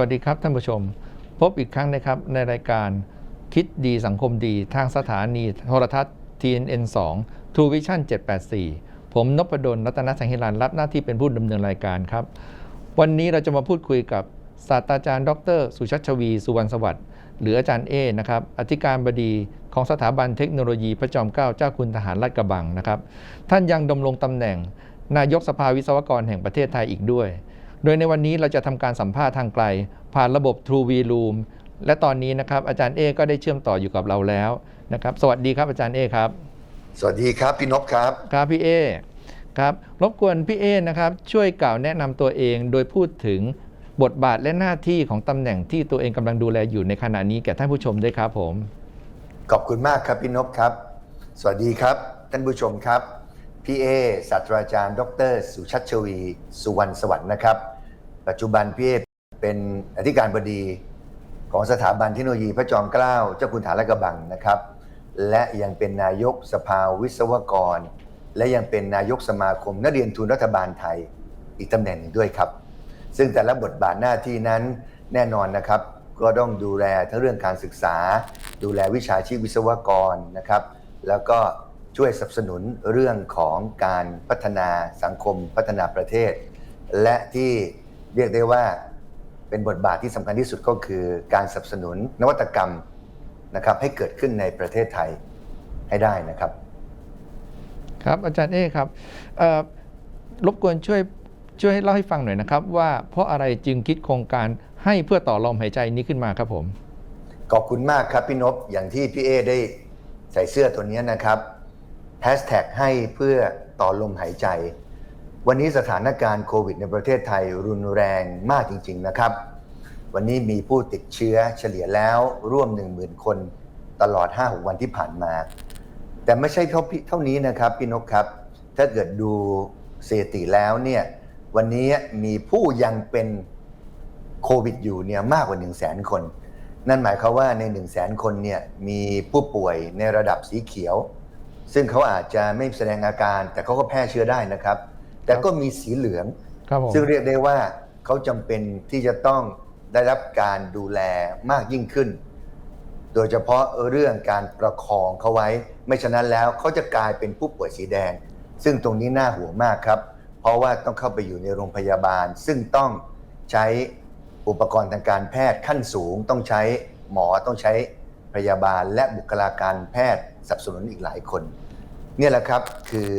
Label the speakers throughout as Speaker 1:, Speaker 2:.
Speaker 1: วัสดีครับท่านผู้ชม พบอีกครั้งนะครับในรายการคิดดีสังคมดีทางสถานีโทรทัศน์ TNN 2 True Vision 784 ผมนพดลรัตนสังหิรันรับหน้าที่เป็นผู้ดำเนินรายการครับ วันนี้เราจะมาพูดคุยกับศาสตราจารย์ ดร สุชัชวี สุวรรณสวัสดิ์หรืออาจารย์เอนะครับอธิการบดีของสถาบันเทคโนโลยีพระจอมเกล้าเจ้าคุณทหารลาดกระบังนะครับ ท่านยังดำรงตำแหน่ง นายกสภาวิศวกรแห่งประเทศไทยอีกด้วย โดยในวันนี้เราจะทำการสัมภาษณ์ทางไกล ผ่านระบบ True V Room และตอนนี้นะครับอาจารย์เอก็ได้เชื่อมต่ออยู่กับเราแล้วนะครับ สวัสดีครับอาจารย์เอครับ
Speaker 2: สวัสดีครับพี่นพครับ
Speaker 1: ครับพี่เอครับรบกวนพี่เอนะครับช่วยกล่าวแนะนำตัวเองโดยพูดถึงบทบาทและหน้าที่ของตำแหน่งที่ตัวเองกำลังดูแลอยู่ในขณะนี้แก่ท่านผู้ชมด้วยครับผม
Speaker 2: ขอบคุณมากครับพี่นพครับ สวัสดีครับ ท่านผู้ชมครับพี่เอศาสตราจารย์ ดร สุชัชวี สุวรรณสวัสดิ์นะครับ ปัจจุบันพี่เอเป็นอธิการบดีของสถาบันเทคโนโลยีพระจอมเกล้าเจ้าคุณฐานลาดกระบังนะครับ และยังเป็นนายกสภาวิศวกร และยังเป็นนายกสมาคมนักเรียนทุนรัฐบาลไทยอีกตำแหน่งหนึ่งด้วยครับ ซึ่งแต่ละบทบาทหน้าที่นั้นแน่นอนนะครับ ก็ต้องดูแลทั้งเรื่องการศึกษา ดูแลวิชาชีพวิศวกรนะครับ แล้วก็ช่วยสนับสนุนเรื่องของการพัฒนาสังคมพัฒนาประเทศ และที่ เรียกได้ว่าเป็นบทบาทที่สำคัญที่สุดก็คือการสนับสนุนนวัตกรรมนะครับให้เกิดขึ้นในประเทศไทยให้ได้นะครับ
Speaker 1: ครับอาจารย์เอครับเอ่อรบกวนช่วยช่วยเล่าให้ฟังหน่อยนะครับ ว่าเพราะอะไรจึงคิดโครงการให้เพื่อต่อลมหายใจนี้ขึ้นมาครับผม
Speaker 2: ขอบคุณมากครับพี่นพอย่างที่พี่เอได้ใส่เสื้อตัวนี้นะครับแฮชแท็กให้เพื่อต่อลมหายใจ วันนี้สถานการณ์โควิดในประเทศไทยรุนแรงมากจริง ๆ นะครับ วันนี้มีผู้ติดเชื้อเฉลี่ยแล้วร่วม 10,000 คนตลอด 5-6 วันที่ผ่านมา แต่ไม่ใช่เท่าเท่านี้นะครับพี่นกครับ ถ้าเกิดดูสถิติแล้วเนี่ยวันนี้มีผู้ยังเป็นโควิดอยู่เนี่ยมากกว่า 1 0 0 0 0แสนคน นั่นหมายความว่าใน 1 0 0 0 0แสนคนเนี่ยมีผู้ป่วยในระดับสีเขียว ซึ่งเขาอาจจะไม่แสดงอาการแต่เขาก็แพร่เชื้อได้นะครับ แต่ก็มีสีเหลือง
Speaker 1: ครับผม
Speaker 2: ซึ่งเรียกได้ว่าเขาจำเป็นที่จะต้องได้รับการดูแลมากยิ่งขึ้น โดยเฉพาะเรื่องการประคองเขาไว้ ไม่ฉะนั้นแล้วเขาจะกลายเป็นผู้ป่วยสีแดง ซึ่งตรงนี้น่าห่วงมากครับ เพราะว่าต้องเข้าไปอยู่ในโรงพยาบาล ซึ่งต้องใช้อุปกรณ์ทางการแพทย์ขั้นสูง ต้องใช้หมอต้องใช้พยาบาลและบุคลากรแพทย์สนับสนุนอีกหลายคน เนี่ยแหละครับคือ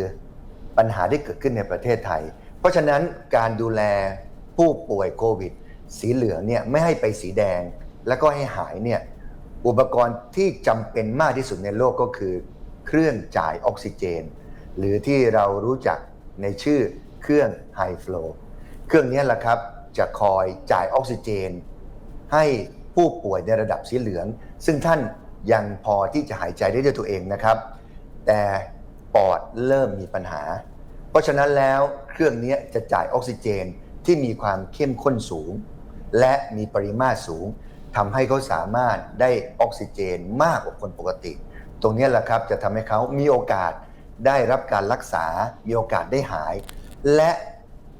Speaker 2: ปัญหาที่เกิดขึ้นในประเทศไทย เพราะฉะนั้นการดูแลผู้ป่วยโควิด สีเหลืองเนี่ยไม่ให้ไปสีแดง แล้วก็ให้หายเนี่ยอุปกรณ์ที่จำเป็นมากที่สุดในโลกก็คือ เครื่องจ่ายออกซิเจน หรือที่เรารู้จักในชื่อเครื่อง High Flow เครื่องนี้แหละครับจะคอยจ่ายออกซิเจน ให้ผู้ป่วยในระดับสีเหลือง ซึ่งท่านยังพอที่จะหายใจได้ด้วยตัวเองนะครับ แต่ ปอดเริ่มมีปัญหา เพราะฉะนั้นแล้วเครื่องนี้จะจ่ายออกซิเจนที่มีความเข้มข้นสูง และมีปริมาตรสูงทำให้เขาสามารถได้ออกซิเจนมากกว่าคนปกติ ตรงนี้แหละครับจะทำให้เขามีโอกาสได้รับการรักษา มีโอกาสได้หาย และ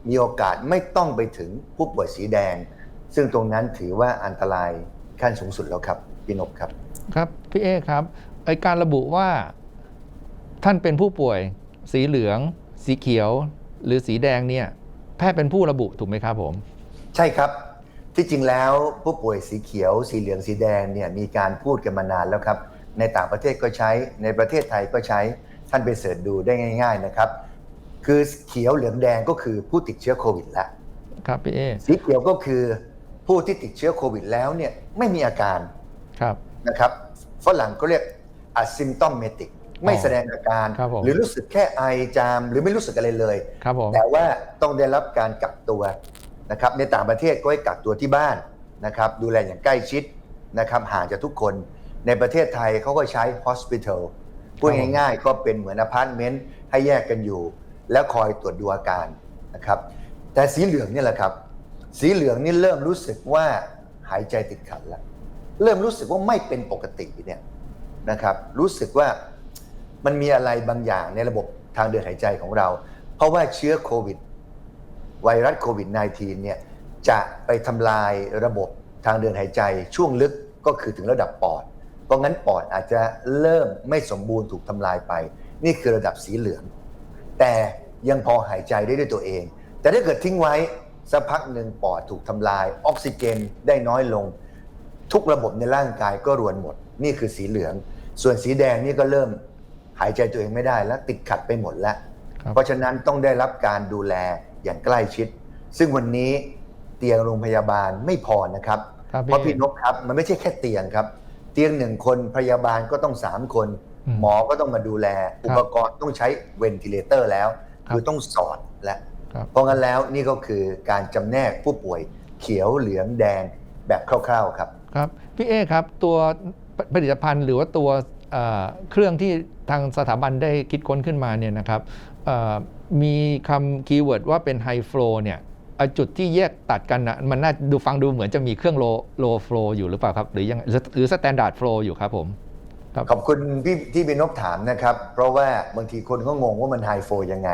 Speaker 2: มีโอกาสไม่ต้องไปถึงผู้ป่วยสีแดง ซึ่งตรงนั้นถือว่าอันตรายขั้นสูงสุดแล้วครับพี่นพครับ
Speaker 1: ครับพี่เอครับไอการระบุว่า ท่านเป็นผู้ป่วยสีเหลือง สีเขียว หรือสีแดงเนี่ยแพทย์เป็นผู้ระบุถูกไหมครับผม
Speaker 2: ใช่ครับที่จริงแล้วผู้ป่วยสีเขียว สีเหลืองสีแดงเนี่ยมีการพูดกันมานานแล้วครับ ในต่างประเทศก็ใช้ในประเทศไทยก็ใช้ท่านไปเสิร์ชดูได้ง่าย ๆนะครับ คือเขียวเหลืองแดงก็คือผู้ติดเชื้อโควิดแล้ว
Speaker 1: ครับพี่เอ
Speaker 2: สีเขียวก็คือผู้ที่ติดเชื้อโควิดแล้วเนี่ยไม่มีอาการ
Speaker 1: ครับ
Speaker 2: นะครับฝรั่งก็เรียก asymptomatic ไม่แสดงอาการ
Speaker 1: ครับผม
Speaker 2: หรือรู้สึกแค่ไอจาม หรือไม่รู้สึกอะไรเลย
Speaker 1: ครับผม
Speaker 2: แต่ว่าต้องได้รับการกักตัวนะครับในต่างประเทศก็ให้กักตัวที่บ้านนะครับดูแลอย่างใกล้ชิดนะครับห่างจากทุกคนในประเทศไทยเขาก็ใช้ hospital พูดง่ายๆ ก็เป็นเหมือนอพาร์ตเมนต์ให้แยกกันอยู่ แล้วคอยตรวจดูอาการนะครับแต่สีเหลืองเนี่ยแหละครับ สีเหลืองนี่เริ่มรู้สึกว่าหายใจติดขัดแล้ว เริ่มรู้สึกว่าไม่เป็นปกติเนี่ยนะครับรู้สึกว่า มันมีอะไรบางอย่างในระบบทางเดินหายใจของเรา เพราะว่าเชื้อโควิด ไวรัสโควิด -19 เนี่ยจะไปทำลายระบบทางเดินหายใจช่วงลึกก็คือถึงระดับปอด เพราะงั้นปอดอาจจะเริ่มไม่สมบูรณ์ถูกทำลายไป นี่คือระดับสีเหลือง แต่ยังพอหายใจได้ด้วยตัวเอง แต่ถ้าเกิดทิ้งไว้สักพักหนึ่งปอดถูกทำลาย ออกซิเจนได้น้อยลง ทุกระบบในร่างกายก็รวนหมด นี่คือสีเหลือง ส่วนสีแดงนี่ก็เริ่ม หายใจตัวเองไม่ได้แล้วติดขัดไปหมดแล้ว
Speaker 1: ครับ
Speaker 2: เพราะฉะนั้นต้องได้รับการดูแลอย่างใกล้ชิด ซึ่งวันนี้เตียงโรงพยาบาลไม่พอนะครับ
Speaker 1: ครับ
Speaker 2: เพราะ
Speaker 1: พี่
Speaker 2: พี่นกครับมันไม่ใช่แค่เตียงครับ เตียงหนึ่งคนพยาบาลก็ต้องสามคน
Speaker 1: อืม
Speaker 2: หมอก็ต้องมาดูแล
Speaker 1: ครับ
Speaker 2: อุปกรณ์ต้องใช้เวนทิเลเตอร์แล้ว
Speaker 1: ครับ
Speaker 2: คือต้องสอดและ
Speaker 1: ครับ
Speaker 2: เพราะงั้นแล้วนี่ก็คือการจำแนกผู้ป่วยเขียวเหลืองแดงแบบคร่าวๆครับ
Speaker 1: ครับพี่เอครับตัวผลิตภัณฑ์หรือว่าตัวเอ่อเครื่องที่ ทางสถาบันได้คิดค้นขึ้นมาเนี่ยนะครับเอ่อมีคำคีย์เวิร์ดว่าเป็นไฮฟลูเนี่ยไอ้จุดที่แยกตัดกันนะมันน่าดูฟังดูเหมือนจะมีเครื่องโลโลฟลูอยู่หรือเปล่าครับ หรือยังหรือหรือสแตนดาร์ดฟลูอยู่ครับผมครับ
Speaker 2: ขอบคุณพี่ที่เป็นนบถามนะครับ เพราะว่าบางทีคนก็งงว่ามันไฮโฟยังไง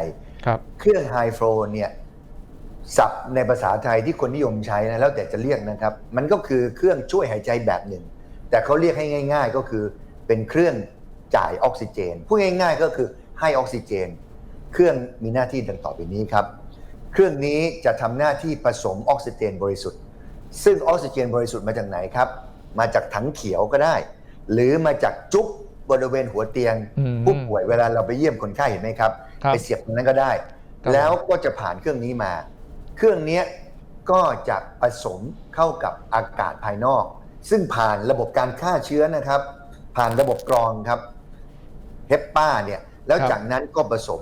Speaker 1: ครับ
Speaker 2: เครื่องไฮโฟเนี่ยศัพท์ในภาษาไทยที่คนนิยมใช้นะแล้วแต่จะเรียกนะครับ มันก็คือเครื่องช่วยหายใจแบบหนึ่ง แต่เขาเรียกให้ง่าย ๆ ก็คือเป็นเครื่อง จ่ายออกซิเจน พูดง่ายๆก็คือให้ออกซิเจน เครื่องมีหน้าที่ดังต่อไปนี้ครับ เครื่องนี้จะทำหน้าที่ผสมออกซิเจนบริสุทธิ์ ซึ่งออกซิเจนบริสุทธิ์มาจากไหนครับ มาจากถังเขียวก็ได้ หรือมาจากจุ๊บบริเวณหัวเตียง
Speaker 1: อืม
Speaker 2: ผู้ป่วยเวลาเราไปเยี่ยมคนไข้เห็นไหมครับ
Speaker 1: ครับ
Speaker 2: ไปเสียบตรงนั้นก็ได้
Speaker 1: ครับ
Speaker 2: แล้วก็จะผ่านเครื่องนี้มา เครื่องเนี้ยก็จะผสมเข้ากับอากาศภายนอก ซึ่งผ่านระบบการฆ่าเชื้อนะครับ ผ่านระบบกรองครับเฮ ปป้าเนี่ยแล้ว
Speaker 1: ครับ
Speaker 2: จากนั้นก็ผสม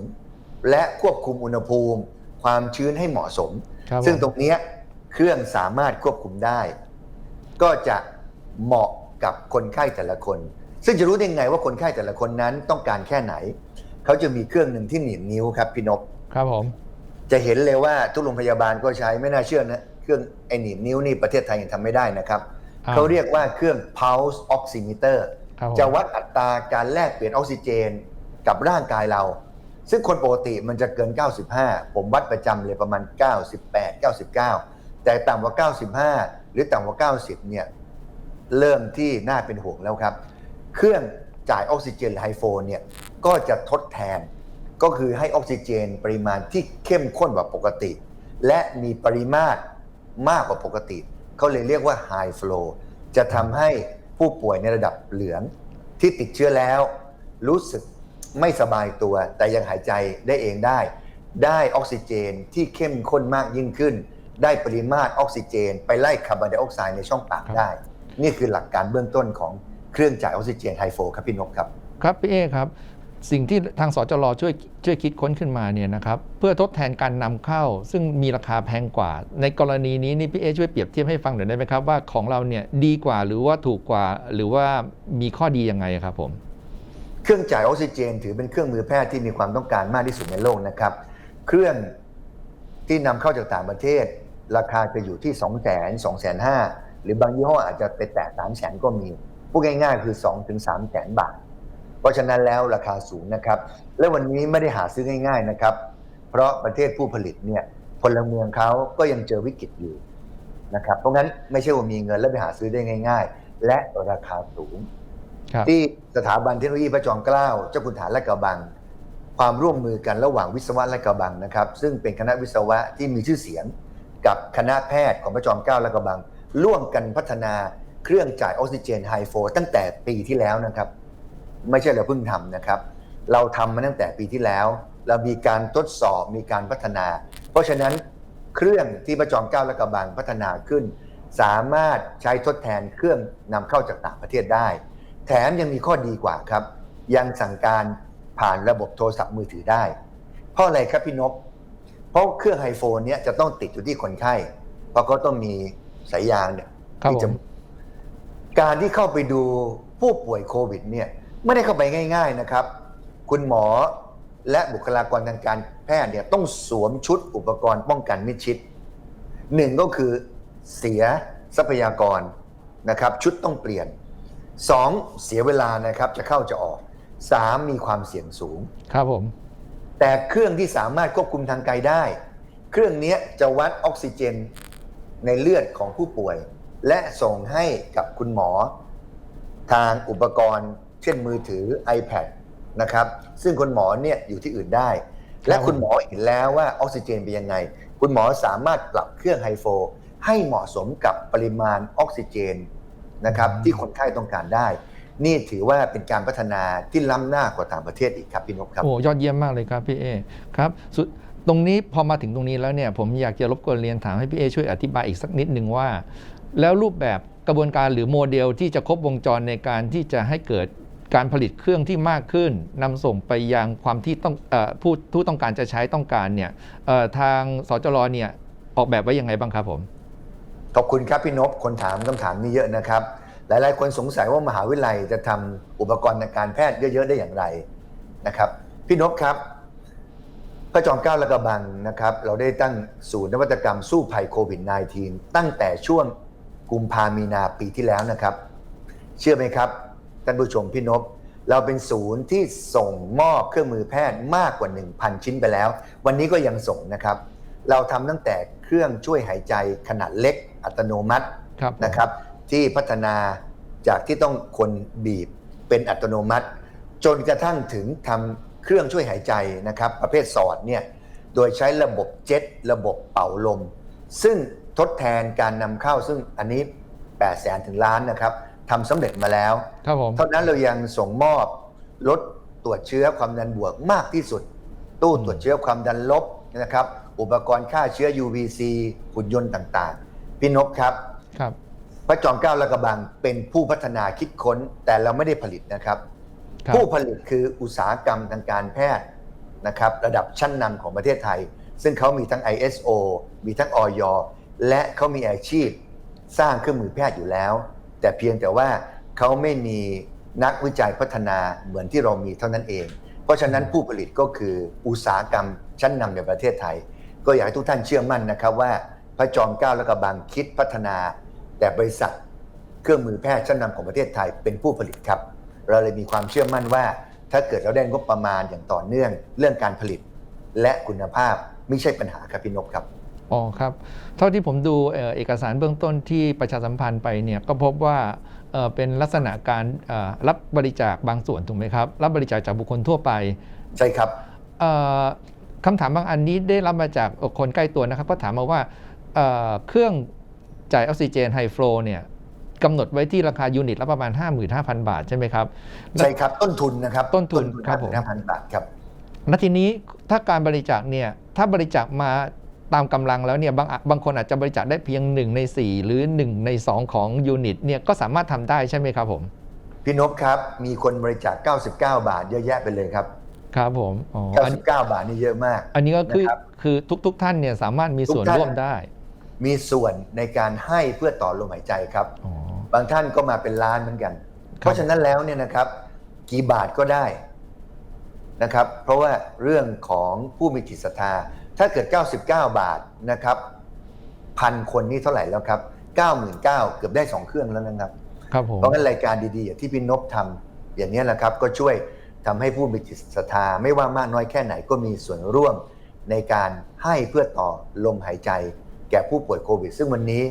Speaker 2: และควบคุมอุณหภูมิ ความชื้นให้เหมาะสม
Speaker 1: ครับ
Speaker 2: ซึ่ง
Speaker 1: ผม
Speaker 2: ตรงเนี้ยเครื่องสามารถควบคุมได้ ก็จะเหมาะกับคนไข้แต่ละคน ซึ่งจะรู้ได้ไงว่าคนไข้แต่ละคนนั้นต้องการแค่ไหน เขาจะมีเครื่องหนึ่งที่หนีบนิ้วครับพี่นพ
Speaker 1: ครับผม
Speaker 2: จะเห็นเลยว่าทุกโรงพยาบาลก็ใช้ไม่น่าเชื่อนะเครื่องไอหนีบนิ้วนี่ประเทศไทยยังทำไม่ได้นะครับ
Speaker 1: อ่า
Speaker 2: เขาเรียกว่าเครื่อง pulse oximeter
Speaker 1: ครับผม
Speaker 2: จะวัดอัตราการแลกเปลี่ยนออกซิเจนกับร่างกายเรา ซึ่งคนปกติมันจะเกิน 95 ผมวัดประจำเลยประมาณ 98 99 แต่ต่ำกว่า 95 หรือต่ำกว่า 90 เนี่ยเริ่มที่น่าเป็นห่วงแล้วครับ เครื่องจ่ายออกซิเจนไฮโฟนเนี่ยก็จะทดแทนก็คือให้ออกซิเจนปริมาณที่เข้มข้นกว่าปกติ และมีปริมาตรมากกว่าปกติ เขาเลยเรียกว่า High Flow จะทำให้ ผู้ป่วยในระดับเหลืองที่ติดเชื้อแล้ว รู้สึกไม่สบายตัว แต่ยังหายใจได้เองได้ ได้ออกซิเจนที่เข้มข้นมากยิ่งขึ้น ได้ปริมาตรออกซิเจน ไปไล่คาร์บอนไดออกไซด์ในช่องปาก
Speaker 1: ครับ
Speaker 2: ได้ นี่คือหลักการเบื้องต้นของเครื่องจ่ายออกซิเจนไฮโฟครับพี่นกครับ
Speaker 1: ครับพี่เอครับ สิ่งที่ทางสจรช่วยช่วยคิดค้นขึ้นมาเนี่ยนะครับเพื่อทดแทนการนำเข้า ซึ่งมีราคาแพงกว่า ในกรณีนี้นี่พี่เอช่วยเปรียบเทียบให้ฟังหน่อยได้ไหมครับว่าของเราเนี่ยดีกว่าหรือว่าถูกกว่า หรือว่ามีข้อดียังไงครับผม
Speaker 2: เครื่องจ่ายออกซิเจน ถือเป็นเครื่องมือแพทย์ที่มีความต้องการมากที่สุดในโลกนะครับ เครื่องที่นำเข้าจากต่างประเทศ ราคาจะอยู่ที่2 0 0 0 0 0 2 5 0 0 0หรือบางยี่ห้ออาจจะไปแตะ3 0 0 0 0 0ก็มีพูดง่ายๆคือ2ถึง3 0 0 0 0 0 บาท เพราะฉะนั้นแล้วราคาสูงนะครับ และวันนี้ไม่ได้หาซื้อง่าย ๆนะครับ เพราะประเทศผู้ผลิตเนี่ยพลเมืองเขาก็ยังเจอวิกฤตอยู่นะครับ เพราะงั้นไม่ใช่ว่ามีเงินแล้วไปหาซื้อได้ง่าย ๆ และราคาสูง
Speaker 1: ครับ
Speaker 2: ที่สถาบันเทคโนโลยีพระจอมเกล้าเจ้าคุณฐานและกระบัง ความร่วมมือกันระหว่างวิศวะและกระบังนะครับ ซึ่งเป็นคณะวิศวะที่มีชื่อเสียงกับคณะแพทย์ของพระจอมเกล้าและกระบัง ร่วมกันพัฒนาเครื่องจ่ายออกซิเจนไฮโฟตั้งแต่ปีที่แล้วนะครับ ไม่ใช่เราเพิ่งทำนะครับ เราทำมาตั้งแต่ปีที่แล้ว เรามีการทดสอบมีการพัฒนา เพราะฉะนั้นเครื่องที่พระจอมเกล้าและกระบังพัฒนาขึ้น สามารถใช้ทดแทนเครื่องนำเข้าจากต่างประเทศได้ แถมยังมีข้อดีกว่าครับ ยังสั่งการผ่านระบบโทรศัพท์มือถือได้ เพราะอะไรครับพี่นพเพราะเครื่องไฮโฟนเนี้ยจะต้องติดอยู่ที่คนไข้ เพราะเขาต้องมีสายยางเนี่ย
Speaker 1: ครับ
Speaker 2: ที่จะ
Speaker 1: ผม
Speaker 2: การที่เข้าไปดูผู้ป่วยโควิดเนี่ย ไม่ได้เข้าไปง่าย ๆนะครับ คุณหมอและบุคลากรทางการแพทย์เนี่ยต้องสวมชุดอุปกรณ์ป้องกันมิดชิดหนึ่งก็คือเสียทรัพยากรนะครับ ชุดต้องเปลี่ยนสองเสียเวลานะครับจะเข้าจะออกสามมีความเสี่ยงสูง
Speaker 1: ครับผม
Speaker 2: แต่เครื่องที่สามารถควบคุมทางไกลได้ เครื่องเนี้ยจะวัดออกซิเจนในเลือดของผู้ป่วย และส่งให้กับคุณหมอ ทางอุปกรณ์ เช่นมือถือ iPad นะครับ ซึ่งคุณหมอเนี่ยอยู่ที่อื่นได้ และคุณหมอเห็นแล้วว่าออกซิเจนเป็นยังไง คุณหมอสามารถปรับเครื่องไฮโฟให้เหมาะสมกับปริมาณออกซิเจนนะครับที่คนไข้ต้องการได้ นี่ถือว่าเป็นการพัฒนาที่ล้ำหน้ากว่าต่างประเทศอีกครับพี่นพครับ
Speaker 1: โอ้ยอดเยี่ยมมากเลยครับพี่เอครับสุดตรงนี้พอมาถึงตรงนี้แล้วเนี่ยผมอยากจะรบกวนเรียนถามให้พี่เอช่วยอธิบายอีกสักนิดหนึ่งว่า แล้วรูปแบบกระบวนการหรือโมเดลที่จะครบวงจรในการที่จะให้เกิด การผลิตเครื่องที่มากขึ้นนำส่งไปยังความที่ต้องอผู้ผู้ต้องการจะใช้ต้องการเนี่ยทางสจรเนี่ยออกแบบไว้ยังไงบ้างครับผม
Speaker 2: ขอบคุณครับพี่นพคนถามคำถามนี้เยอะนะครับ หลายๆ คนสงสัยว่ามหาวิทยาลัยจะทำอุปกรณ์ทางการแพทย์เยอะ ๆ ได้อย่างไรนะครับ พี่นพครับพระจอมเกล้าและกระบังนะครับ เราได้ตั้งศูนย์นวัตกรรมสู้ภัยโควิด -19 ตั้งแต่ช่วงกุมภามีนาปีที่แล้วนะครับ เชื่อไหมครับ ท่านผู้ชมพี่นพเราเป็นศูนย์ที่ส่งมอบเครื่องมือแพทย์มากกว่า 1,000 ชิ้นไปแล้ว วันนี้ก็ยังส่งนะครับ เราทำตั้งแต่เครื่องช่วยหายใจขนาดเล็กอัตโนมัติ
Speaker 1: ครับผม
Speaker 2: นะครับ ที่พัฒนาจากที่ต้องคนบีบเป็นอัตโนมัติ จนกระทั่งถึงทำเครื่องช่วยหายใจนะครับ ประเภทสอดเนี่ยโดยใช้ระบบเจ็ตระบบเป่าลม ซึ่งทดแทนการนำเข้าซึ่งอันนี้8 0 0แสนถึงล้านนะครับ ทำสำเร็จมาแล้ว
Speaker 1: ครับผม
Speaker 2: เท่านั้นเรายังส่งมอบรถตรวจเชื้อความดันบวกมากที่สุด ตู้ตรวจเชื้อความดันลบนะครับ อุปกรณ์ฆ่าเชื้อ UVC หุ่นยนต์ต่างๆ พี่นพครับ
Speaker 1: ครับ
Speaker 2: พระจอมเกล้าและกระบังเป็นผู้พัฒนาคิดค้นแต่เราไม่ได้ผลิตนะครับ
Speaker 1: ครับ
Speaker 2: ผู้ผลิตคืออุตสาหกรรมทางการแพทย์นะครับ ระดับชั้นนำของประเทศไทย ซึ่งเขามีทั้ง ISO มีทั้งออยและเขามีอาชีพ สร้างเครื่องมือแพทย์อยู่แล้ว แต่เพียงแต่ว่าเขาไม่มีนักวิจัยพัฒนาเหมือนที่เรามีเท่านั้นเอง เพราะฉะนั้นผู้ผลิตก็คืออุตสาหกรรมชั้นนำในประเทศไทย ก็อยากให้ทุกท่านเชื่อมั่นนะครับว่าพระจอมเกล้าและกระบังคิดพัฒนา แต่บริษัท เครื่องมือแพทย์ชั้นนำของประเทศไทยเป็นผู้ผลิตครับ เราเลยมีความเชื่อมั่นว่า ถ้าเกิดเราได้งบประมาณอย่างต่อเนื่องเรื่องการผลิต และคุณภาพไม่ใช่ปัญหาครับพี่นพครับ
Speaker 1: อ๋อครับ เท่าที่ผมดูเอ่อเอกสารเบื้องต้นที่ประชาสัมพันธ์ไปเนี่ยก็พบว่าเอ่อเป็นลักษณะการเอ่อรับบริจาคบางส่วนถูกไหมครับ รับบริจาคจากบุคคลทั่วไป
Speaker 2: ใช่ครับ
Speaker 1: เอ่อคำถามบางอันนี้ได้รับมาจากคนใกล้ตัวนะครับก็ถามมาว่าเอ่อเครื่องจ่ายออกซิเจนไฮฟลูเนี่ยกำหนดไว้ที่ราคายูนิตละประมาณ 55,000 บาทใช่ไหมครับ
Speaker 2: ใช่ครับต้นทุนนะครับ
Speaker 1: ต้นทุนครับผม
Speaker 2: ห้าพันบาทครับ
Speaker 1: และทีนี้ถ้าการบริจาคเนี่ยถ้าบริจาคมา ตามกำลังแล้วเนี่ยบางอะบางคนอาจจะบริจาคได้เพียง 1 ใน 4 หรือ 1 ใน 2 ของยูนิตเนี่ยก็สามารถทำได้ใช่ไหมครับผม
Speaker 2: พี่นพครับ มีคนบริจาค 99 บาทเยอะแยะไปเลยครับ
Speaker 1: ครับผมอ๋ออัน
Speaker 2: 99 บาทนี่เยอะมาก
Speaker 1: อันนี้ก็คือ
Speaker 2: นะครับ
Speaker 1: คือทุกๆท่านเนี่ยสามารถมีส่วน
Speaker 2: ทุกท่าน
Speaker 1: ร่วมได้
Speaker 2: มีส่วนในการให้เพื่อต่อลมหายใจครับ
Speaker 1: อ๋อ
Speaker 2: บางท่านก็มาเป็นล้านเหมือนกัน เพราะฉะนั้นแล้วเนี่ยนะครับ กี่บาทก็ได้นะครับ เพราะว่าเรื่องของผู้มีจิตศรัทธา ถ้าเกิด 99 บาทนะครับพันคนนี่เท่าไหร่แล้วครับ 99,000เกือบได้ 2 เครื่องแล้วนะครับ
Speaker 1: ครับผม
Speaker 2: เพราะงั้นรายการดีๆอย่างที่พี่นพทำอย่างนี้แหละครับ ก็ช่วยทำให้ผู้มีจิตศรัทธาไม่ว่ามากน้อยแค่ไหนก็มีส่วนร่วมในการให้เพื่อต่อลมหายใจ แก่ผู้ป่วยโควิด ซึ่งวันนี้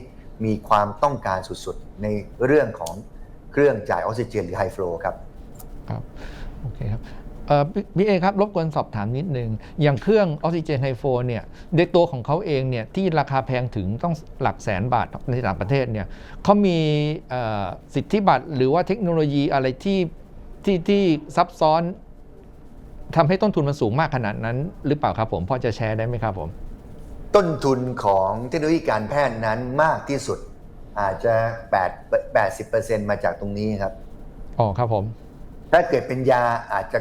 Speaker 2: มีความต้องการสุดๆ ในเรื่องของเครื่องจ่ายออกซิเจนหรือไฮฟลูครับ
Speaker 1: ครับ โอเคครับเอ่อ พี่พี่เอครับรบกวนสอบถามนิดนึง อย่างเครื่องออกซิเจนไฮโฟนเนี่ยในตัวของเขาเองเนี่ยที่ราคาแพงถึงต้องหลักแสนบาทในต่างประเทศเนี่ยเขามีเอ่อสิทธิบัตรหรือว่าเทคโนโลยีอะไรที่ที่ที่ซับซ้อนทำให้ต้นทุนมันสูงมากขนาดนั้น หรือเปล่าครับผมพอจะแชร์ได้ไหมครับผม
Speaker 2: ต้นทุนของเทคโนโลยีการแพทย์นั้นมากที่สุดอาจจะ 8 80%มาจากตรงนี้ครับ
Speaker 1: อ๋อครับผม
Speaker 2: ถ้าเกิดเป็นยาอาจจะ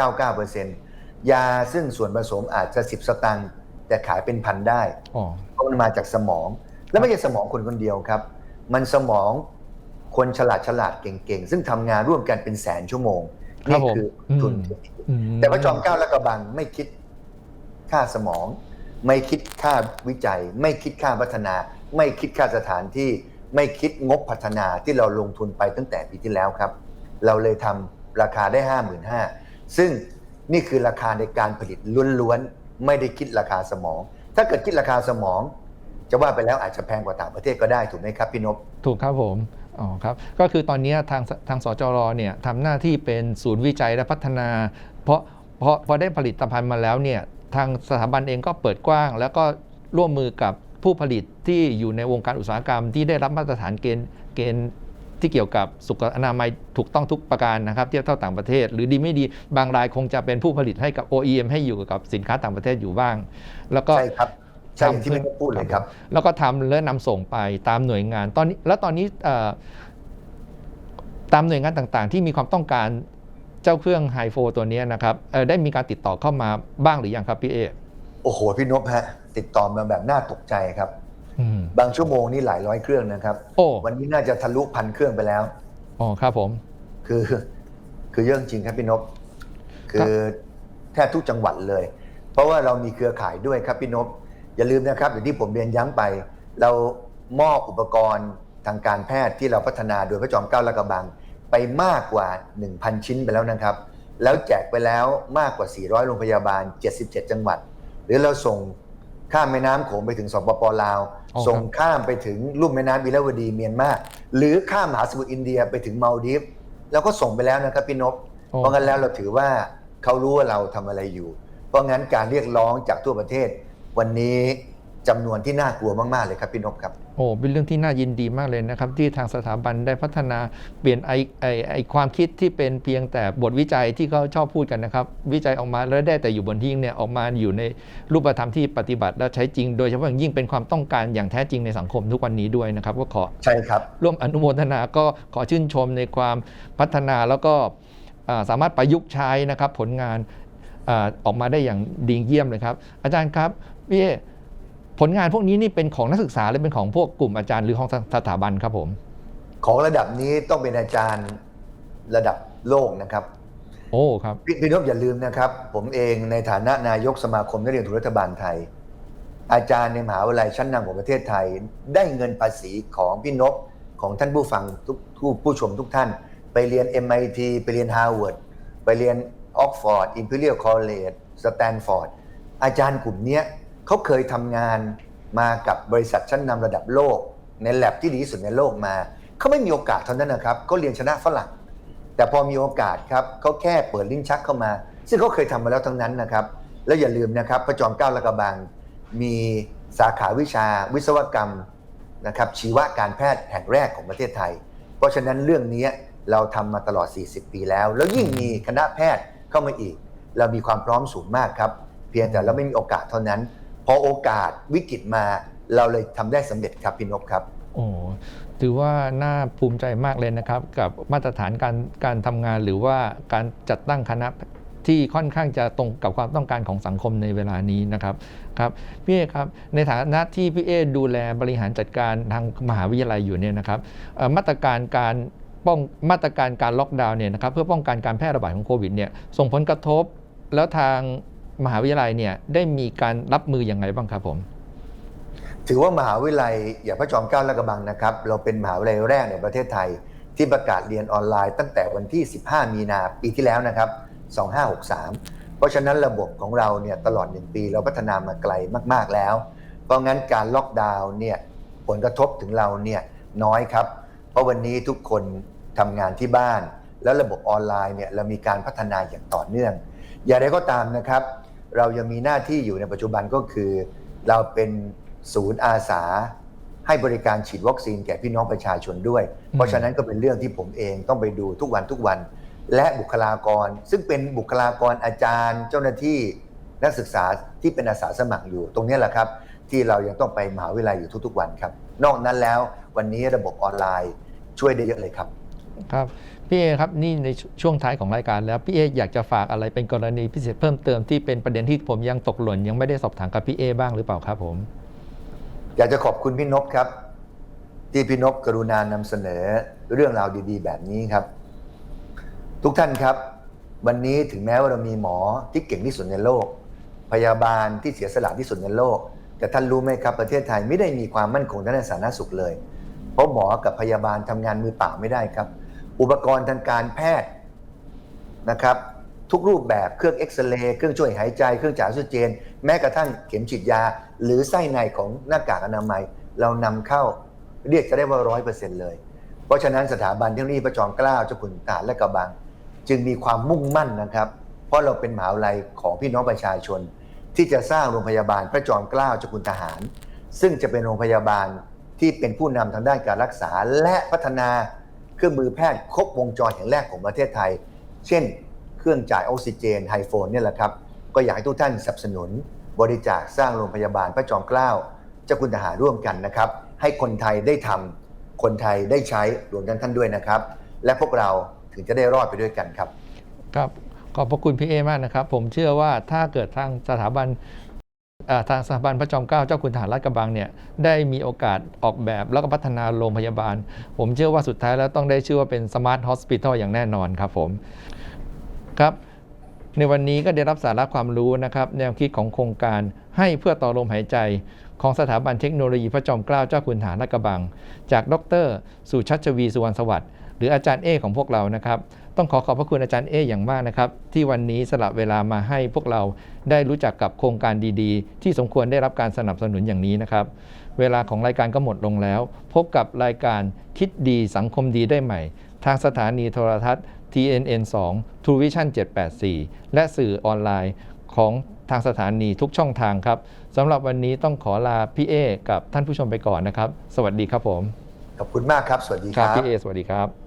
Speaker 2: 99.99%ยาซึ่งส่วนผสมอาจจะ 10 สตังค์แต่ขายเป็นพันได้
Speaker 1: อ๋อ
Speaker 2: เพราะมันมาจากสมอง และไม่ใช่สมองคนคนเดียวครับ มันสมองคนฉลาดฉลาดเก่งๆ ซึ่งทำงานร่วมกันเป็นแสนชั่วโมง
Speaker 1: ครับ
Speaker 2: นี่
Speaker 1: ผม
Speaker 2: คือ
Speaker 1: อืม
Speaker 2: ทุน
Speaker 1: อืม
Speaker 2: แต่พระจอมเกล้าและกระบังไม่คิดค่าสมอง ไม่คิดค่าวิจัย ไม่คิดค่าพัฒนา ไม่คิดค่าสถานที่ ไม่คิดงบพัฒนาที่เราลงทุนไปตั้งแต่ปีที่แล้วครับ เราเลยทำราคาได้ 5 5 0 0 0ซึ่งนี่คือราคาในการผลิตล้วนๆ ไม่ได้คิดราคาสมอง ถ้าเกิดคิดราคาสมอง จะว่าไปแล้วอาจจะแพงกว่าต่างประเทศก็ได้ถูกไหมครับพี่นพ
Speaker 1: ถูกครับผมอ๋อครับก็คือตอนนี้ทางทางสจรเนี่ยทำหน้าที่เป็นศูนย์วิจัยและพัฒนา เพราะเพราะพอได้ผลิตภัณฑ์มาแล้วเนี่ยทางสถาบันเองก็เปิดกว้าง แล้วก็ร่วมมือกับผู้ผลิตที่อยู่ในวงการอุตสาหกรรมที่ได้รับมาตรฐานเกณฑ์เกณฑ์ ที่เกี่ยวกับสุขอนามัยถูกต้องทุกประการนะครับเทียบเท่าต่างประเทศ หรือดีไม่ดีบางรายคงจะเป็นผู้ผลิตให้กับ OEM ให้อยู่กับสินค้าต่างประเทศอยู่บ้าง แล้วก็
Speaker 2: ใช่ครับใช่อย่างที่พี่นพพูดเลยครับ
Speaker 1: แล้วก็ทำและนำส่งไปตามหน่วยงานตอนนี้แล้วตอนนี้เอ่อตามหน่วยงานต่างๆ ที่มีความต้องการเจ้าเครื่องไฮโฟตัวนี้นะครับเอ่อได้มีการติดต่อเข้ามาบ้างหรือยังครับพี่เอ
Speaker 2: โอ้โหพี่นพฮะติดต่อมาแบบน่าตกใจครับ
Speaker 1: อืม
Speaker 2: บางชั่วโมงนี่หลายร้อยเครื่องนะครับ
Speaker 1: โอ้
Speaker 2: วันนี้น่าจะทะลุพันเครื่องไปแล้ว
Speaker 1: อ๋อครับผม
Speaker 2: คือ คือเรื่องจริงครับพี่นพคือแทบทุกจังหวัดเลย เพราะว่าเรามีเครือข่ายด้วยครับพี่นพอย่าลืมนะครับอย่างที่ผมเรียนย้ำไป เรามอบอุปกรณ์ทางการแพทย์ที่เราพัฒนาโดยพระจอมเกล้าและกระบัง ไปมากกว่า 1,000 ชิ้นไปแล้วนะครับ แล้วแจกไปแล้วมากกว่า 400 โรงพยาบาล 77 จังหวัด หรือเราส่ง ข้ามแม่น้ำโขงไปถึงสปปลาว
Speaker 1: อ๋อครับ
Speaker 2: ส่งข้ามไปถึงลุ่มแม่น้ำบิลาวดีเมียนมาหรือข้ามมหาสมุทรอินเดียไปถึงมาลดีฟแล้วก็ส่งไปแล้วนะครับพี่นพ
Speaker 1: โอ้
Speaker 2: เพราะงั้นแล้วเราถือว่าเขารู้ว่าเราทำอะไรอยู่ เพราะงั้นการเรียกร้องจากทั่วประเทศ วันนี้จำนวนที่น่ากลัวมาก ๆ เลยครับพี่นพครับ
Speaker 1: โอ้เป็นเรื่องที่น่ายินดีมากเลยนะครับ ที่ทางสถาบันได้พัฒนาเปลี่ยนไอไอไอความคิดที่เป็นเพียงแต่บทวิจัยที่เขาชอบพูดกันนะครับ วิจัยออกมาแล้วได้แต่อยู่บนทิ้งเนี่ยออกมาอยู่ในรูปธรรมที่ปฏิบัติและใช้จริง โดยเฉพาะอย่างยิ่งเป็นความต้องการอย่างแท้จริงในสังคมทุกวันนี้ด้วยนะครับก็ขอ
Speaker 2: ใช่ครับ
Speaker 1: ร่วมอนุโมทนาก็ขอชื่นชมในความพัฒนาแล้วก็สามารถประยุกต์ใช้นะครับผลงานออกมาได้อย่างดีเยี่ยมเลยครับ อาจารย์ครับพี่ ผลงานพวกนี้นี่เป็นของนักศึกษาหรือเป็นของพวกกลุ่มอาจารย์หรือของสถาบันครับผม
Speaker 2: ของระดับนี้ต้องเป็นอาจารย์ระดับโลกนะครับ
Speaker 1: โอ้ครับ
Speaker 2: พี่พี่นพอย่าลืมนะครับ ผมเองในฐานะนายกสมาคมนักเรียนทุนรัฐบาลไทย อาจารย์ในมหาวิทยาลัยชั้นนำของประเทศไทย ได้เงินภาษีของพี่นพของท่านผู้ฟังทุกผู้ผู้ชมทุกท่าน ไปเรียน MIT ไปเรียน Harvard ไปเรียน Oxford Imperial College Stanford อาจารย์กลุ่มเนี้ย เขาเคยทำงานมากับบริษัทชั้นนำระดับโลก ในแลบที่ดีที่สุดในโลกมาเขาไม่มีโอกาสเท่านั้นนะครับเขาเรียนชนะฝรั่ง แต่พอมีโอกาสครับเขาแค่เปิดลิ้นชักเข้ามา ซึ่งเขาเคยทำมาแล้วทั้งนั้นนะครับแล้วอย่าลืมนะครับพระจอมเกล้าละกระบังมีสาขาวิชาวิศวกรรมนะครับชีวการแพทย์แห่งแรกของประเทศไทย เพราะฉะนั้นเรื่องนี้เราทำมาตลอด 40 ปีแล้ว แล้วยิ่งมีคณะแพทย์เข้ามาอีก เรามีความพร้อมสูงมากครับ เพียงแต่เราไม่มีโอกาสเท่านั้น พอโอกาสวิกฤตมาเราเลยทำได้สำเร็จครับพี่นพครับ
Speaker 1: โอ้ถือว่าน่าภูมิใจมากเลยนะครับ กับมาตรฐานการการทำงานหรือว่าการจัดตั้งคณะที่ค่อนข้างจะตรงกับความต้องการของสังคมในเวลานี้นะครับครับพี่เอครับในฐานะที่พี่เอดูแลบริหารจัดการทางมหาวิทยาลัยอยู่เนี่ยนะครับมาตรการการป้องมาตรการการล็อกดาวน์เนี่ยนะครับเพื่อป้องกันการแพร่ระบาดของโควิดเนี่ยส่งผลกระทบแล้วทาง มหาวิทยาลัยเนี่ยได้มีการรับมืออย่างไรบ้างครับผม
Speaker 2: ถือว่ามหาวิทยาลัยอย่างพระจอมเกล้าและกระบังนะครับ เราเป็นมหาวิทยาลัยแรกในประเทศไทย ที่ประกาศเรียนออนไลน์ตั้งแต่วันที่ 15 มีนาปีที่แล้วนะครับ 2563 เพราะฉะนั้นระบบของเราเนี่ยตลอด 1 ปีเราพัฒนามาไกลมาก ๆแล้ว เพราะงั้นการล็อกดาวน์เนี่ยผลกระทบถึงเราเนี่ยน้อยครับ เพราะวันนี้ทุกคนทำงานที่บ้าน แล้วระบบออนไลน์เนี่ยเรามีการพัฒนาอย่างต่อเนื่อง อย่างไรก็ตามนะครับ เรายังมีหน้าที่อยู่ในปัจจุบันก็คือ เราเป็นศูนย์อาสา ให้บริการฉีดวัคซีนแก่พี่น้องประชาชนด้วย เพราะฉะนั้นก็เป็นเรื่องที่ผมเองต้องไปดูทุกวันทุกวัน และบุคลากร ซึ่งเป็นบุคลากรอาจารย์ เจ้าหน้าที่นักศึกษาที่เป็นอาสาสมัครอยู่ ตรงนี้แหละครับ ที่เรายังต้องไปมหาวิทยาลัยอยู่ทุก ๆ วันครับ นอกนั้นแล้ววันนี้ระบบออนไลน์ช่วยได้เยอะเลยครับ
Speaker 1: ครับ พี่เอครับนี่ในช่วงท้ายของรายการแล้วพี่เออยากจะฝากอะไรเป็นกรณีพิเศษเพิ่มเติมที่เป็นประเด็นที่ผมยังตกหล่นยังไม่ได้สอบถามกับพี่เอบ้างหรือเปล่าครับผม
Speaker 2: อยากจะขอบคุณพี่นพครับ ที่พี่นพกรุณานำเสนอเรื่องราวดีๆ แบบนี้ครับ ทุกท่านครับ วันนี้ถึงแม้ว่าเรามีหมอที่เก่งที่สุดในโลก พยาบาลที่เสียสละที่สุดในโลก แต่ท่านรู้ไหมครับประเทศไทยไม่ได้มีความมั่นคงด้านสาธารณสุขเลย เพราะหมอกับพยาบาลทำงานมือเปล่าไม่ได้ครับ อุปกรณ์ทางการแพทย์นะครับ ทุกรูปแบบเครื่องเอ็กซเรย์เครื่องช่วยหายใจเครื่องจ่ายออกซิเจน แม้กระทั่งเข็มฉีดยา หรือไส้ในของหน้ากากอนามัย เรานำเข้าเรียกจะได้ว่าร้อยเปอร์เซ็นต์เลย เพราะฉะนั้นสถาบันเทคโนโลยีพระจอมเกล้าเจ้าคุณทหารและกระบัง จึงมีความมุ่งมั่นนะครับ เพราะเราเป็นมหาวิทยาลัยของพี่น้องประชาชน ที่จะสร้างโรงพยาบาลพระจอมเกล้าเจ้าคุณทหาร ซึ่งจะเป็นโรงพยาบาลที่เป็นผู้นำทางด้านการรักษาและพัฒนา เครื่องมือแพทย์ครบวงจรแห่งแรกของประเทศไทย เช่น เครื่องจ่ายออกซิเจนไฮโฟนเนี่ยแหละครับ ก็อยากให้ทุกท่านสนับสนุน บริจาคสร้างโรงพยาบาลพระจอมเกล้าเจ้าคุณทหารร่วมกันนะครับ ให้คนไทยได้ทำคนไทยได้ใช้รวมทั้งท่านด้วยนะครับ และพวกเราถึงจะได้รอดไปด้วยกันครับ
Speaker 1: ครับขอบพระคุณพี่เอมากนะครับ ผมเชื่อว่าถ้าเกิดทางสถาบัน ทางสถาบันพระจอมเกล้าเจ้าคุณทหารราชกระบังเนี่ยได้มีโอกาสออกแบบแล้วก็พัฒนาโรงพยาบาล ผมเชื่อว่าสุดท้ายแล้วต้องได้ชื่อว่าเป็นสมาร์ทฮอสพิทอลอย่างแน่นอนครับผมครับในวันนี้ก็ได้รับสาระความรู้นะครับ แนวคิดของโครงการให้เพื่อต่อลมหายใจของสถาบันเทคโนโลยีพระจอมเกล้าเจ้าคุณทหารราชกระบัง จากดรสุชัชวีสุวรรณสวัสดิ์หรืออาจารย์เอของพวกเรานะครับ ต้องขอขอบพระคุณอาจารย์เออย่างมากนะครับ ที่วันนี้สละเวลามาให้พวกเราได้รู้จักกับโครงการดีๆ ที่สมควรได้รับการสนับสนุนอย่างนี้นะครับ เวลาของรายการก็หมดลงแล้ว พบกับรายการคิดดีสังคมดีได้ใหม่ ทางสถานีโทรทัศน์ TNN 2 True Vision 784 และสื่อออนไลน์ของทางสถานีทุกช่องทางครับสำหรับวันนี้ต้องขอลาพี่เอกับท่านผู้ชมไปก่อนนะครับ สวัสดีครับผม
Speaker 2: ขอบคุณมากครับ สวัสดี
Speaker 1: ค
Speaker 2: ค
Speaker 1: รั
Speaker 2: รั
Speaker 1: บบพี่เอ สวัสดีครับ